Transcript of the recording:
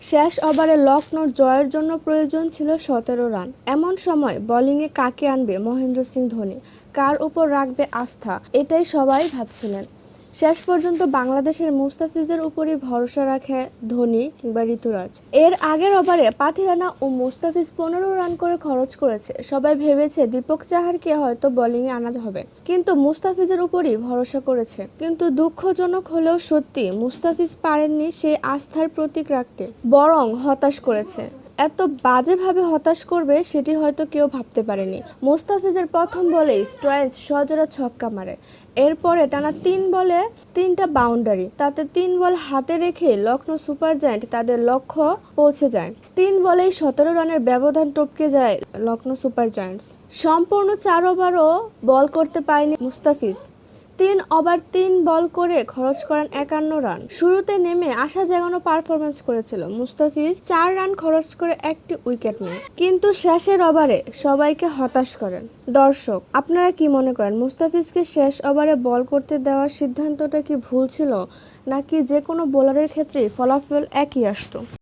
শেষ ওভারে লখনৌর জয়ের জন্য প্রয়োজন ছিল সতেরো রান। এমন সময় বোলিংয়ে কাকে আনবে মহেন্দ্র সিং ধোনি? কার উপর রাখবে আস্থা? এটাই সবাই ভাবছিলেন। শেষ পর্যন্ত বাংলাদেশের মুস্তাফিজের উপরই ভরসা রাখে ধোনি কিংবা ঋতুরাজ। এর আগের ওভারে পাথিরানা ও মুস্তাফিজ পনেরো রান করে খরচ করেছে। সবাই ভেবেছে দীপক চাহারকে হয়তো বোলিংয়ে আনা হবে। কিন্তু মুস্তাফিজের উপরই ভরসা করেছে। কিন্তু দুঃখজনক হলেও সত্যি মুস্তাফিজ পারেননি সেই আস্থার প্রতীক রাখতে, বরং হতাশ করেছে। এত বাজেভাবে হতাশ করবে সেটি হয়তো কেউ ভাবতে পারেনি। মোস্তাফিজের প্রথম বলেই স্ট্রেঞ্জ সজোরা ছক্কা মারে। এরপরে টানা তিন বলে তিনটা বাউন্ডারি, তাতে তিন বল হাতে রেখে লখনৌ সুপার জায়ান্ট তাদের লক্ষ্য পৌঁছে যায়। তিন বলেই সতেরো রানের ব্যবধান টপকে যায় লখনৌ সুপার জায়ান্টস। সম্পূর্ণ চার ওভারও বল করতে পারেনি মুস্তাফিজ। তিন ওভার তিন বল করে খরচ করেন একান্ন রান। শুরুতে নেমে আশা জাগানো পারফরমেন্স করেছিল। মুস্তাফিজ চার রান খরচ করে একটি উইকেট নেয়। কিন্তু শেষের ওভারে সবাইকে হতাশ করেন। দর্শক, আপনারা কি মনে করেন, মুস্তাফিজকে শেষ ওভারে বল করতে দেওয়ার সিদ্ধান্তটা কি ভুল ছিল, নাকি যে কোনো বোলারের ক্ষেত্রেই ফলাফল একই আসতো?